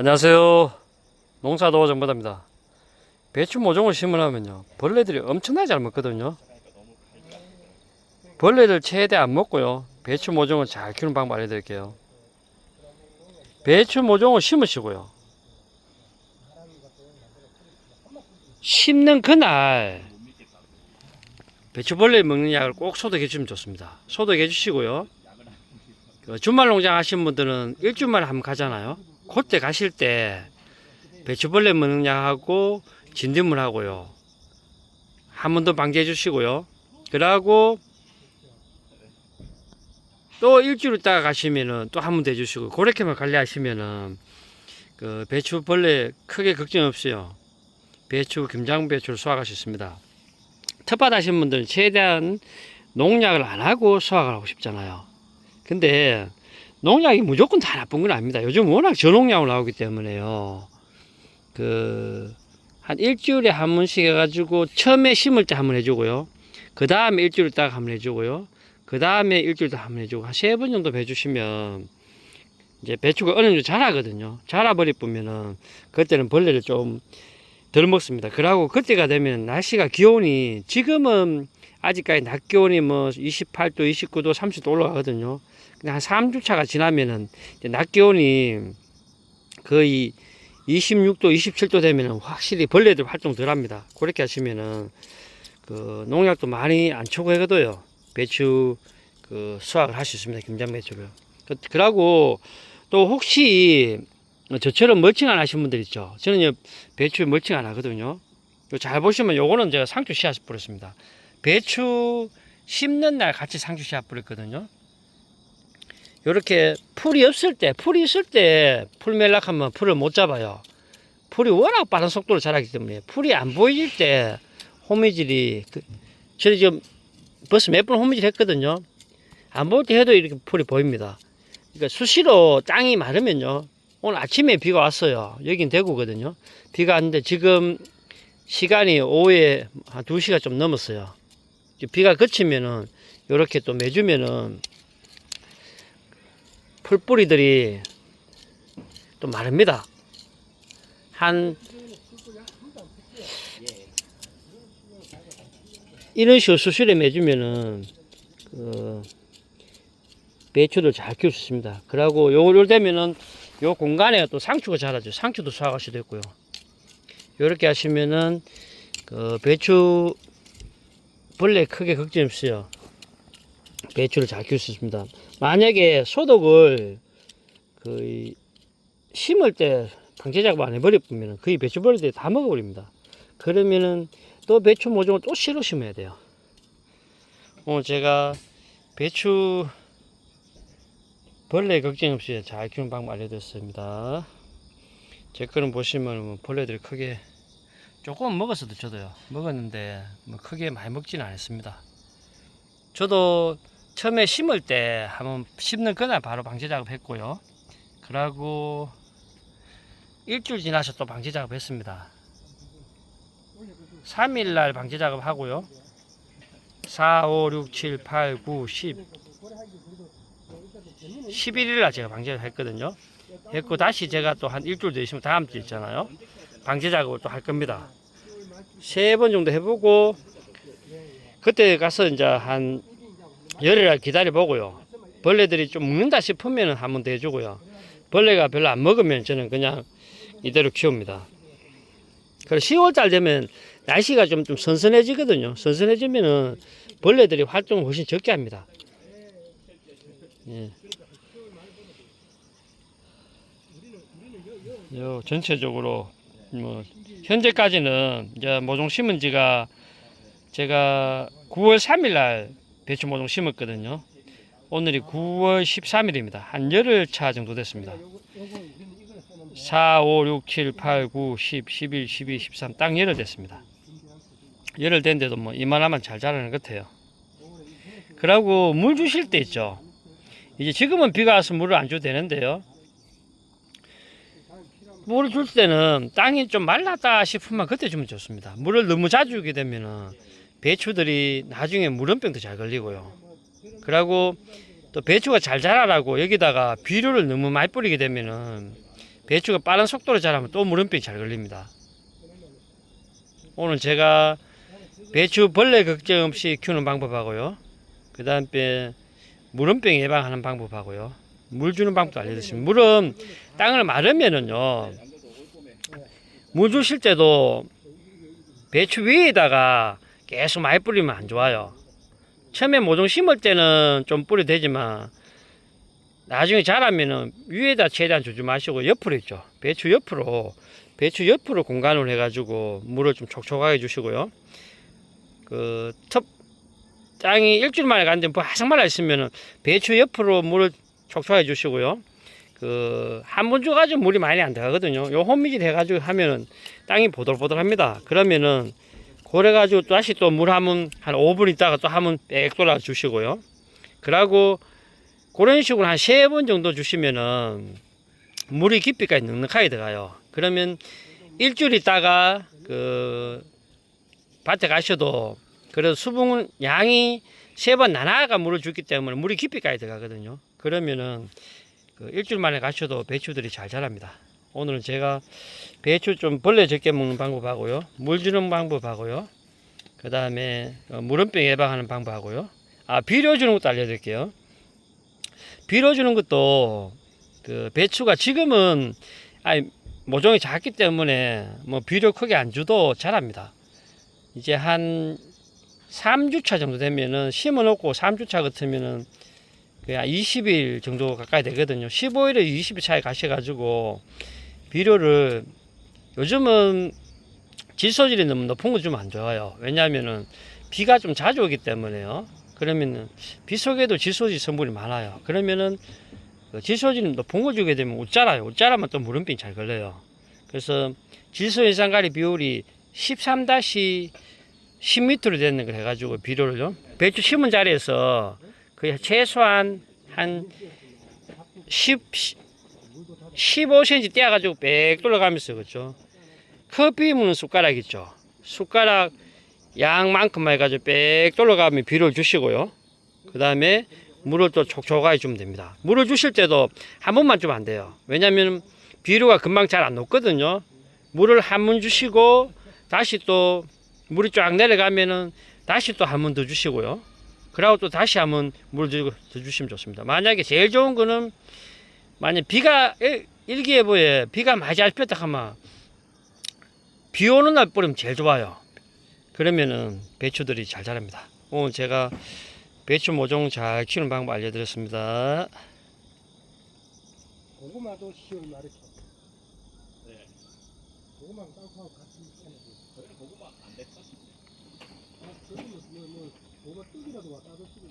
안녕하세요. 농사도 정보다입니다. 배추 모종을 심으려면요. 벌레들이 엄청나게 잘 먹거든요. 벌레를 최대 안 먹고요. 배추 모종을 잘 키우는 방법 알려드릴게요. 배추 모종을 심으시고요. 심는 그날 배추벌레 먹는 약을 꼭 소독해 주면 좋습니다. 소독해 주시고요. 그 주말 농장 하신 분들은 일주일만에 한번 가잖아요. 그때 가실 때 배추벌레 먹는 약하고 진딧물 하고요. 한 번 더 방지해 주시고요. 그러고 또 일주일 있다가 가시면은 또 한 번 더 해주시고 그렇게만 관리하시면은 그 배추벌레 크게 걱정 없어요. 배추 김장 배추를 수확할 수 있습니다. 텃밭 하신 분들은 최대한 농약을 안 하고 수확을 하고 싶잖아요. 근데 농약이 무조건 다 나쁜 건 아닙니다. 요즘 워낙 저농약으로 나오기 때문에요. 그, 한 일주일에 한 번씩 해가지고, 처음에 심을 때 한 번 해주고요. 그 다음에 일주일 있다가 한 번 해주고요. 그 다음에 일주일 있다가 한번 해주고, 한 세 번 정도 해주시면, 이제 배추가 어느 정도 자라거든요. 자라버리 뿌면은, 그때는 벌레를 좀 덜 먹습니다. 그러고 그때가 되면 날씨가 기온이, 지금은 아직까지 낮 기온이 뭐 28도, 29도, 30도 올라가거든요. 한 3주차가 지나면은 이제 낮 기온이 거의 26도, 27도 되면은 확실히 벌레들 활동 덜 합니다. 그렇게 하시면은 그 농약도 많이 안 초과해도요. 배추 그 수확을 할 수 있습니다. 김장 배추를. 그, 그러고 또 혹시 저처럼 멀칭 안 하신 분들 있죠. 저는 요 배추 멀칭 안 하거든요. 요잘 보시면 요거는 제가 상추 씨앗 뿌렸습니다. 배추 심는 날 같이 상추 씨앗 뿌렸거든요. 요렇게 풀이 없을 때, 풀이 있을 때 풀 멜락하면 풀을 못 잡아요. 풀이 워낙 빠른 속도로 자라기 때문에 풀이 안 보일 때 호미질이 그, 저는 지금 벌써 몇 번 호미질 했거든요. 안 보일 때 해도 이렇게 풀이 보입니다. 그러니까 수시로 땅이 마르면요. 오늘 아침에 비가 왔어요. 여긴 대구거든요. 비가 왔는데 지금 시간이 오후에 한 2시가 좀 넘었어요. 비가 그치면은 요렇게 또 매주면은 풀뿌리들이 또 마릅니다. 한 이런 식으로 수술에 매주면은 그 배추를 잘 키울 수 있습니다. 그러고 요걸 되면은 요 공간에 또 상추가 자라죠. 상추도 수확할 수도 있고요. 요렇게 하시면은 그 배추 벌레 크게 걱정 없어요. 배추를 잘 키울 수 있습니다. 만약에 소독을 그 심을 때 방제 작업 안 해버리면 거의 배추벌레들이 다 먹어버립니다. 그러면은 또 배추 모종을 또 실어 심어야 돼요. 오늘 제가 배추 벌레 걱정 없이 잘 키우는 방법 알려드렸습니다. 제 거는 보시면 뭐 벌레들이 크게 조금 먹었어도 저도요. 먹었는데 뭐 크게 많이 먹지는 않았습니다. 저도 처음에 심을 때 한번 심는 그날 바로 방제 작업했고요. 그러고 일주일 지나서 또 방제 작업했습니다. 3일 날 방제 작업하고요. 4, 5, 6, 7, 8, 9, 10 11일 날 제가 방제를 했거든요. 했고 다시 제가 또 한 일주일 더 있으면 다음 주 있잖아요. 방제 작업을 또 할 겁니다. 세 번 정도 해보고 그때 가서 이제 한 열흘 기다려 보고요. 벌레들이 좀 먹는다 싶으면 한 번 더 해주고요. 벌레가 별로 안 먹으면 저는 그냥 이대로 키웁니다. 그리고 10월 달 되면 날씨가 좀, 좀 선선해지거든요. 선선해지면은 벌레들이 활동을 훨씬 적게 합니다. 예. 요 전체적으로 뭐 현재까지는 이제 모종 심은 지가 제가 9월 3일 날 배추 모종 심었거든요. 오늘이 9월 13일입니다. 한 열흘 차 정도 됐습니다. 4, 5, 6, 7, 8, 9, 10, 11, 12, 13, 딱 열흘 됐습니다. 열흘 됐는데도 뭐 이만하면 잘 자라는 것 같아요. 그러고 물 주실 때 있죠. 이제 지금은 비가 와서 물을 안 줘도 되는데요. 물을 줄 때는 땅이 좀 말랐다 싶으면 그때 주면 좋습니다. 물을 너무 자주 주게 되면은 배추들이 나중에 물원병도 잘 걸리고요. 그리고 또 배추가 잘 자라라고 여기다가 비료를 너무 많이 뿌리게 되면은 배추가 빠른 속도로 자라면 또 물음병이 잘 걸립니다. 오늘 제가 배추 벌레 걱정 없이 키우는 방법하고요. 그 다음에 물음병 예방하는 방법하고요. 물 주는 방법도 알려드렸습니다. 물은 땅을 마르면은요, 물 주실 때도 배추 위에다가 계속 많이 뿌리면 안 좋아요. 처음에 모종 심을 때는 좀 뿌려 되지만 나중에 자라면은 위에다 최대한 주지 마시고 옆으로 있죠. 배추 옆으로 배추 옆으로 공간을 해가지고 물을 좀 촉촉하게 주시고요. 그톱 땅이 일주일 만에 갔는데 뭐 하상 말라 있으면은 배추 옆으로 물을 촉촉하게 주시고요. 그 한 번 줘가지고 물이 많이 안 들어가거든요. 요 홈미질 해가지고 하면은 땅이 보들보들합니다. 그러면은 그래가지고 또 다시 또 물 한번 한 5분 있다가 또 한번 빽 돌아 주시고요. 그러고 그런 식으로 한 세 번 정도 주시면은 물이 깊이까지 넉넉하게 들어가요. 그러면 일주일 있다가 그 밭에 가셔도 그래도 수분 양이 세 번 나눠가 물을 주기 때문에 물이 깊이까지 들어가거든요. 그러면은 그 일주일 만에 가셔도 배추들이 잘 자랍니다. 오늘은 제가 배추 좀 벌레 적게 먹는 방법하고요. 물 주는 방법하고요. 그 다음에 물원병 예방하는 방법하고요. 아, 비료 주는 것도 알려드릴게요. 비료 주는 것도 그 배추가 지금은 아니 모종이 작기 때문에 뭐 비료 크게 안 줘도 자랍니다. 이제 한 3주차 정도 되면은 심어 놓고 3주차 같으면은 그냥 20일 정도 가까이 되거든요. 15일에 20일 차에 가셔가지고 비료를 요즘은 질소질이 너무 높은 거 주면 안 좋아요. 왜냐하면은 비가 좀 자주 오기 때문에요. 그러면은 비 속에도 질소질 성분이 많아요. 그러면은 그 질소질 높은 거 주게 되면 웃자라요. 웃자라면 또 물음병 잘 걸려요. 그래서 질소 인산가리 비율이 13-10m로 되는 걸 해가지고 비료를요. 배추 심은 자리에서 거의 최소한 한 10, 15cm 떼어가지고 빽 돌아가면서 그죠. 커피 무는 숟가락 있죠. 숟가락 양만큼만 해가지고 빽 돌아가면 비료를 주시고요. 그 다음에 물을 또 촉촉하게 주면 됩니다. 물을 주실 때도 한 번만 주면 안 돼요. 왜냐면 비료가 금방 잘 안 녹거든요. 물을 한 번 주시고 다시 또 물이 쫙 내려가면은 다시 또 한 번 더 주시고요. 그리고 또 다시 한 번 물더 주시면 좋습니다. 만약에 제일 좋은 거는 만약 비가 일- 일기예보에 비가 많이 잘 폈다 하면 비 오는 날 뿌리면 제일 좋아요. 그러면은 배추들이 잘 자랍니다. 오늘 제가 배추 모종 잘 키우는 방법 알려드렸습니다. 고구마도 10월 말에 쳐. 고구마 땅콩하고 같이 쳐야 돼. 고구마 안 됐어? 아, 그러면 뭐, 뭐, 고구마 갖다 줬으면